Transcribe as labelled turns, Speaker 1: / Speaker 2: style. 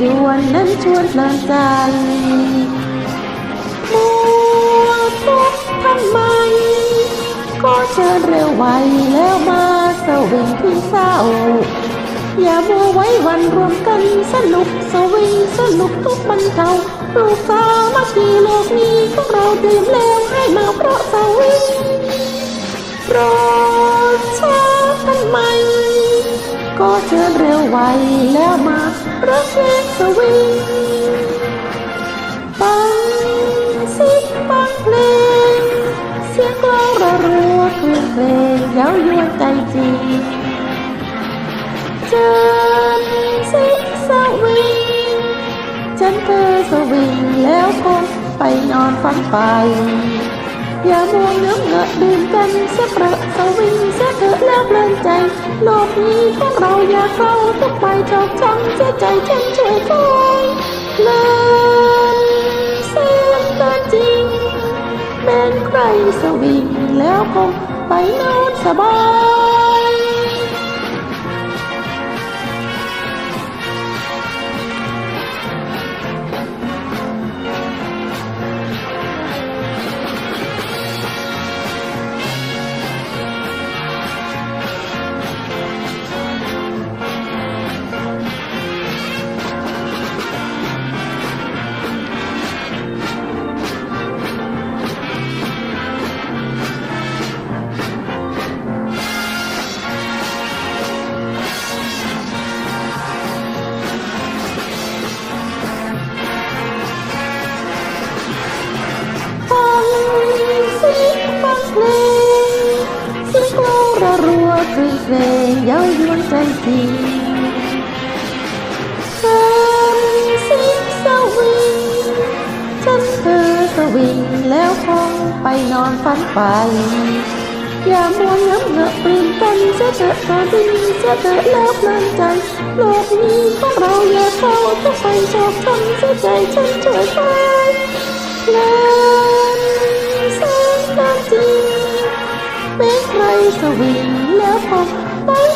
Speaker 1: ยวนนั้นชวนเพลินใจมัวทุกทำไม ก็เชิญเร็วไวแล้วมาสวิงที่เศร้า อย่ามัวไว้วันรวมกันสนุกสวิงสนุกทุกบรรเทาลูกสาวมาคีโลกนี้พวกเราดื่มแล้วให้มาเพราะสวิงโปรดช้าทำไม ก็เชิญเร็วไวแล้วมารักเพลงสวิงฟังสิฟังเพลง เสียงกลองระรัวคลื่นเพลงเย้ายวนใจจริงเชิญสิสวิงฉันเธอสวิงแล้วคงไปนอนฝันไปอย่ามัวเงื้อเงอะดื่มกันเสียเปรอะสวิงเสียเถอะแล้วเพลินใจ โลกนี้ของเรา เขาต้องไปชอกช้ำเสียใจฉันช่วยคอยเลินเสียงตาจริง แม้นใครสวิงแล้วคงไปนอนสบาย เพลงเสียงกลองระรัวคลื่นเพลงเย้ายวนใจจริงฉันสิสวิงฉันเธอสวิงแล้วคงไปนอนฝันไป อย่ามัวเงื้อเงอะปรินกันเสียเถอะเธอดินเสียเถอะแล้วเพลินใจโลกนี้ของเราอย่าเข้าทุกไปชอบช้ำเสียใจฉันช่วยไปเพลิน งเป็